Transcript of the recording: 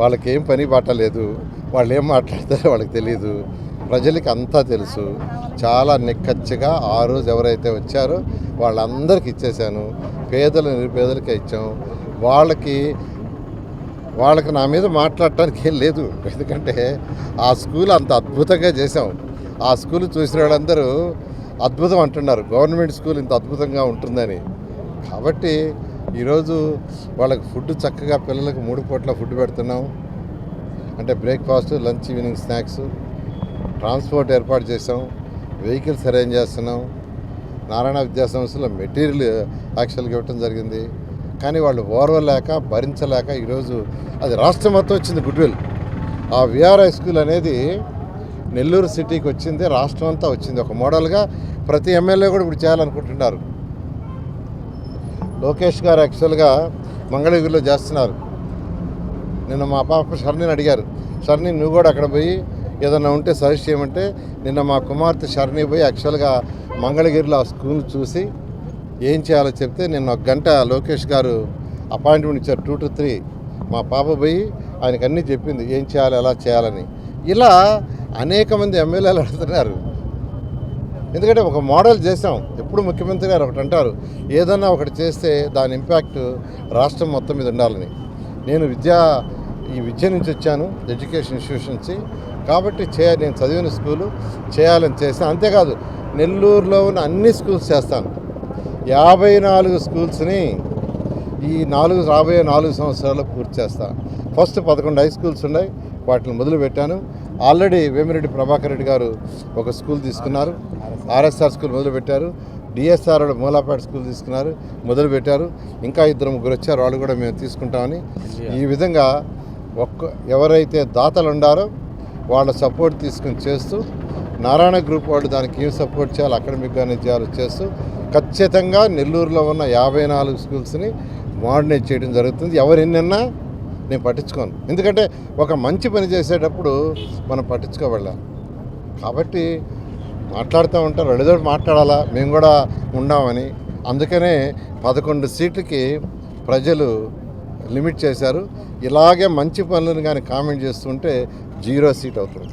వాళ్ళకి ఏం పని పట్టలేదు లేదు వాళ్ళు ఏం మాట్లాడతారో వాళ్ళకి తెలియదు ప్రజలకి అంతా తెలుసు. చాలా నిక్కచ్చిగా ఆ రోజు ఎవరైతే వచ్చారో వాళ్ళందరికీ ఇచ్చేసాను పేదలు నిరుపేదలకే ఇచ్చాం. వాళ్ళకి వాళ్ళకి నా మీద మాట్లాడటానికి ఏం లేదు. ఎందుకంటే ఆ స్కూల్ అంత అద్భుతంగా చేసాం ఆ స్కూల్ చూసిన వాళ్ళందరూ అద్భుతం అంటున్నారు. గవర్నమెంట్ స్కూల్ ఇంత అద్భుతంగా ఉంటుందని. కాబట్టి ఈరోజు వాళ్ళకి ఫుడ్ చక్కగా పిల్లలకు మూడు పూట్ల ఫుడ్ పెడుతున్నాం. అంటే breakfast lunch evening snacks transport ఏర్పాటు చేసాం వెహికల్స్ అరేంజ్ చేస్తున్నాం. నారాయణ విద్యా సంస్థలో మెటీరియల్ యాక్చువల్గా ఇవ్వటం జరిగింది. కానీ వాళ్ళు ఓర్వలేక భరించలేక ఈరోజు అది రాష్ట్రం మొత్తం వచ్చింది గుడ్విల్. ఆ విఆర్ఐ స్కూల్ అనేది నెల్లూరు సిటీకి వచ్చింది రాష్ట్రం అంతా వచ్చింది. ఒక మోడల్గా ప్రతి ఎమ్మెల్యే కూడా ఇప్పుడు చేయాలనుకుంటున్నారు. లోకేష్ గారు యాక్చువల్గా మంగళగిరిలో చేస్తున్నారు. నిన్న మా పాప షర్ణిని అడిగారు. షర్ణి నువ్వు కూడా అక్కడ పోయి ఏదన్నా ఉంటే సజెస్ట్ చేయమంటే నిన్న మా కుమార్తె షర్ణి పోయి యాక్చువల్గా మంగళగిరిలో ఆ స్కూల్ చూసి ఏం చేయాలో చెప్తే నిన్న ఒక గంట లోకేష్ గారు అపాయింట్మెంట్ ఇచ్చారు టూ టు త్రీ మా పాప పోయి ఆయనకు అన్నీ చెప్పింది ఏం చేయాలి ఎలా చేయాలని. ఇలా అనేక మంది ఎమ్మెల్యేలు అడుగుతున్నారు. ఎందుకంటే ఒక మోడల్ చేసాం ఎప్పుడు ముఖ్యమంత్రి గారు ఒకటి అంటారు ఏదన్నా ఒకటి చేస్తే దాని ఇంపాక్ట్ రాష్ట్రం మొత్తం మీద ఉండాలని. నేను విద్యా ఈ విద్య నుంచి వచ్చాను ఎడ్యుకేషన్ ఇన్స్టిట్యూషన్ కాబట్టి చేయ నేను చదివిన స్కూలు చేయాలని చేస్తాను అంతేకాదు నెల్లూరులో ఉన్న అన్ని స్కూల్స్ చేస్తాను. యాభై నాలుగు స్కూల్స్ని ఈ నాలుగు రాబోయే నాలుగు సంవత్సరాల్లో పూర్తి చేస్తాను. ఫస్ట్ పదకొండు హై స్కూల్స్ ఉన్నాయి. వాటిని మొదలుపెట్టాను. ఆల్రెడీ వేమిరెడ్డి ప్రభాకర్ రెడ్డి గారు ఒక స్కూల్ తీసుకున్నారు. ఆర్ఎస్ఆర్ స్కూల్ మొదలుపెట్టారు. డిఎస్ఆర్ మూలాపేట స్కూల్ తీసుకున్నారు మొదలుపెట్టారు. ఇంకా ఇద్దరు ముగ్గురు వచ్చారు. వాళ్ళు కూడా మేము తీసుకుంటామని. ఈ విధంగా ఒక్క ఎవరైతే దాతలు ఉండారో వాళ్ళ సపోర్ట్ తీసుకుని చేస్తూ నారాయణ గ్రూప్ వాళ్ళు దానికి ఏం సపోర్ట్ చేయాలి అకాడమిక్ కానీ చేస్తూ ఖచ్చితంగా నెల్లూరులో ఉన్న యాభై నాలుగు స్కూల్స్ని మోడర్నైజ్ చేయడం జరుగుతుంది. ఎవరు ఎన్నన్నా నేను పట్టించుకోను. ఎందుకంటే ఒక మంచి పని చేసేటప్పుడు మనం పట్టించుకోవాలి కాబట్టి మాట్లాడుతూ ఉంటారు వాళ్ళేదో మాట్లాడాలా మేము కూడా ఉన్నామని అందుకనే పదకొండు సీట్లకి ప్రజలు లిమిట్ చేశారు. ఇలాగే మంచి పనులను కానీ కామెంట్ చేస్తుంటే జీరో సీట్ అవుతుంది.